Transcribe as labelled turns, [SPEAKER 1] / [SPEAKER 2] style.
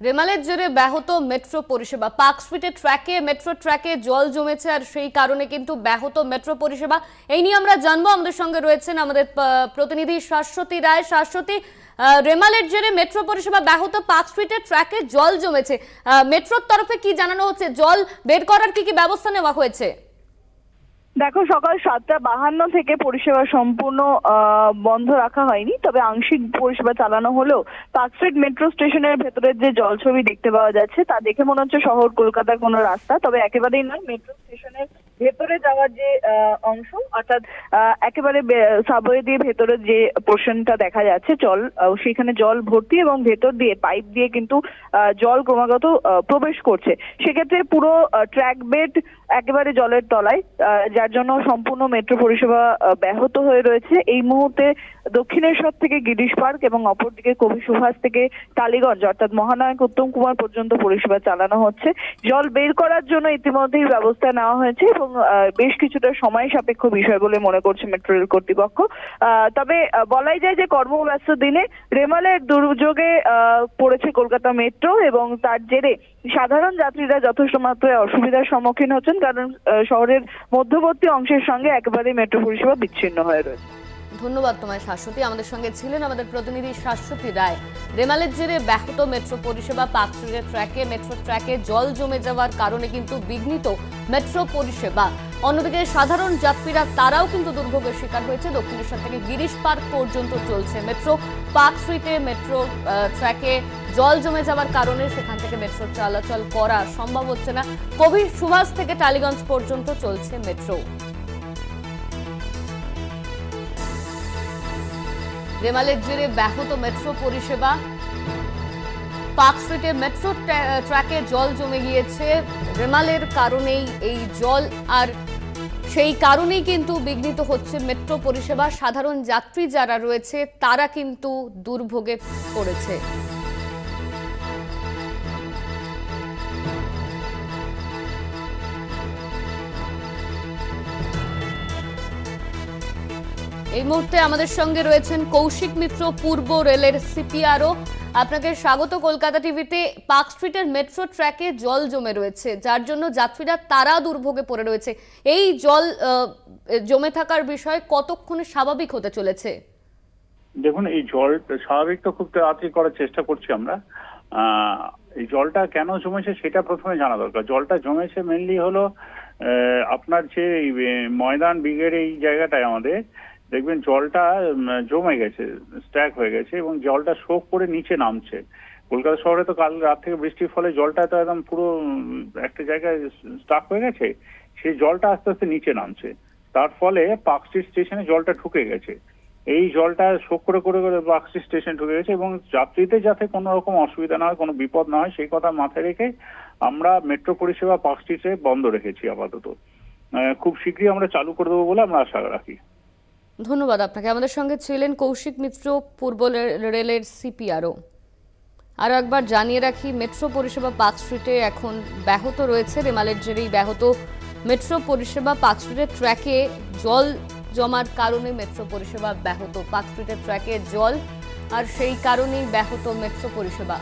[SPEAKER 1] রেমালের জেরে ব্যাহত মেট্রো পরিষেবা। পার্ক স্ট্রিটের ট্র্যাকে, মেট্রো ট্র্যাকে জল জমেছে আর সেই কারণে কিন্তু ব্যাহত মেট্রো পরিষেবা। এই নিয়ে আমরা জানব। আমাদের সঙ্গে রয়েছেন আমাদের প্রতিনিধি শাশ্বতী রায়। শাশ্বতী রেমালের জেরে মেট্রো পরিষেবা ব্যাহত পার্ক স্ট্রিটের ট্র্যাকে জল জমেছে। মেট্রোর তরফে কি জানানো হচ্ছে? জল বের করার কি কি ব্যবস্থা নেওয়া হয়েছে?
[SPEAKER 2] দেখো, সকাল সাতটা বাহান্ন থেকে পরিষেবা সম্পূর্ণ বন্ধ রাখা হয়নি। তবে আংশিক পরিষেবা চালানো হলেও পার্ক স্ট্রিট মেট্রো স্টেশনের ভেতরের যে জলছবি দেখতে পাওয়া যাচ্ছে, তা দেখে মনে হচ্ছে শহর কলকাতার কোনো রাস্তা। তবে একেবারেই নয়, মেট্রো স্টেশনের ভেতরে যাওয়ার যে অংশ, অর্থাৎ একেবারে সাবওয়ে দিয়ে ভেতরের যে পোর্শনটা দেখা যাচ্ছে, জল সেখানে জল ভর্তি এবং ভেতর দিয়ে পাইপ দিয়ে কিন্তু জল ক্রমাগত প্রবেশ করছে। সেক্ষেত্রে পুরো ট্র্যাক বেড একেবারে জলের তলায় যার জন্য সম্পূর্ণ মেট্রো পরিষেবা ব্যাহত হয়ে রয়েছে। এই মুহূর্তে দক্ষিণেশ্বর থেকে গিরিশ পার্ক এবং অপরদিকে কবি সুভাষ থেকে টালিগঞ্জ, অর্থাৎ মহানায়ক উত্তম কুমার পর্যন্ত পরিষেবা চালানো হচ্ছে। জল বের করার জন্য ইতিমধ্যেই ব্যবস্থা নেওয়া হয়েছে এবং বেশ কিছুটা সময় সাপেক্ষ বিষয় বলে মনে করছে মেট্রো রেল কর্তৃপক্ষ। তবে বলাই যায় যে কর্মব্যস্ত দিনে রেমালের দুর্যোগে পড়েছে কলকাতা মেট্রো এবং তার জেরে সাধারণ যাত্রীরা যথেষ্ট মাত্রায় অসুবিধার সম্মুখীন হচ্ছেন কারণ শহরের মধ্যবর্তী অংশের সঙ্গে একেবারে মেট্রো পরিষেবা বিচ্ছিন্ন হয়ে রয়েছে।
[SPEAKER 1] ধন্যবাদ তোমায় শাশ্বতী। আমাদের সঙ্গে ছিলেন আমাদের প্রতিনিধি শাশ্বতী রায়। রেমালের জেরে ব্যাহত মেট্রো পরিষেবা পাকস্ট্রিটের ট্র্যাকে মেট্রো ট্র্যাকে জল জমে যাওয়ার কারণে কিন্তু বিঘ্নিত মেট্রো পরিষেবা। অন্যদিকে সাধারণ যাত্রীরা, তারাও কিন্তু দুর্ভোগের শিকার হয়েছে। দক্ষিণেশ্বর থেকে গিরিশ পার্ক পর্যন্ত চলছে মেট্রো। পার্ক স্ট্রিটে মেট্রো ট্র্যাকে জল জমে যাওয়ার কারণে সেখান থেকে মেট্রো চলাচল করা সম্ভব হচ্ছে না। কবির সুভাষ থেকে টালিগঞ্জ পর্যন্ত চলছে মেট্রো। রেমালের জেরে ব্যাহত মেট্রো পরিষেবা। পার্ক স্ট্রিটে মেট্রো ট্র্যা- ট্র্যাকে জল জমে গিয়েছে। রেমালের কারণেই এই জল, আর সেই কারণেই কিন্তু বিঘ্নিত হচ্ছে মেট্রো পরিষেবা। সাধারণ যাত্রী যারা রয়েছে, তারা কিন্তু দুর্ভোগে পড়েছে। এই মুহূর্তে আমাদের সঙ্গে রয়েছেন কৌশিক মিত্র, পূর্ব রেলের সিপিআরও। আপনাকে স্বাগত কলকাতা টিভিতে। পার্ক স্ট্রিটের মেট্রো ট্র্যাকে জল জমে রয়েছে, যার জন্য যাত্রীরা তারা দুর্ভোগে পড়ে রয়েছে। এই জল জমে থাকার বিষয় কতক্ষণে স্বাভাবিক হতে চলেছে?
[SPEAKER 3] দেখুন, এই জল স্বাভাবিক তো খুব তাড়াতাড়ি করার চেষ্টা করছি আমরা। এই জলটা কেন জমেছে সেটা প্রথমে জানা দরকার। জলটা জমেছে মেনলি হলো আপনার যে ময়দান ব্রিগেড এই জায়গাটায় আমাদের দেখবেন জলটা জমে গেছে স্ট্যাক হয়ে গেছে এবং জলটা শোক করে নিচে নামছে। কলকাতা শহরে তো কাল রাত থেকে বৃষ্টির ফলে জলটা তো একদম পুরো একটা জায়গায় স্টাক হয়ে গেছে, সেই জলটা আস্তে আস্তে নিচে নামছে। তার ফলে পার্ক স্ট্রিট স্টেশনে জলটা ঢুকে গেছে। এই জলটা শোক করে করে করে বাক্সি স্টেশন ঢুকে গেছে এবং যাত্রীদের যাতে কোনো রকম অসুবিধা না হয়, কোনো বিপদ না হয়, সেই কথা মাথায় রেখে আমরা মেট্রো পরিষেবা পার্ক স্ট্রিটে বন্ধ রেখেছি আপাতত। খুব শীঘ্রই আমরা চালু করে দেবো বলে আমরা আশা রাখি।
[SPEAKER 1] ধন্যবাদ আপনাকে। আমাদের সঙ্গে ছিলেন কৌশিক মিত্র, পূর্ব রেলের সিপিআরও। আরও একবার জানিয়ে রাখি, মেট্রো পরিষেবা পার্ক স্ট্রিটে এখন ব্যাহত রয়েছে। রেমালের জেরেই ব্যাহত মেট্রো পরিষেবা পার্ক স্ট্রিটের ট্র্যাকে জল জমার কারণে মেট্রো পরিষেবা ব্যাহত। পার্ক স্ট্রিটের ট্র্যাকে জল আর সেই কারণেই ব্যাহত মেট্রো পরিষেবা।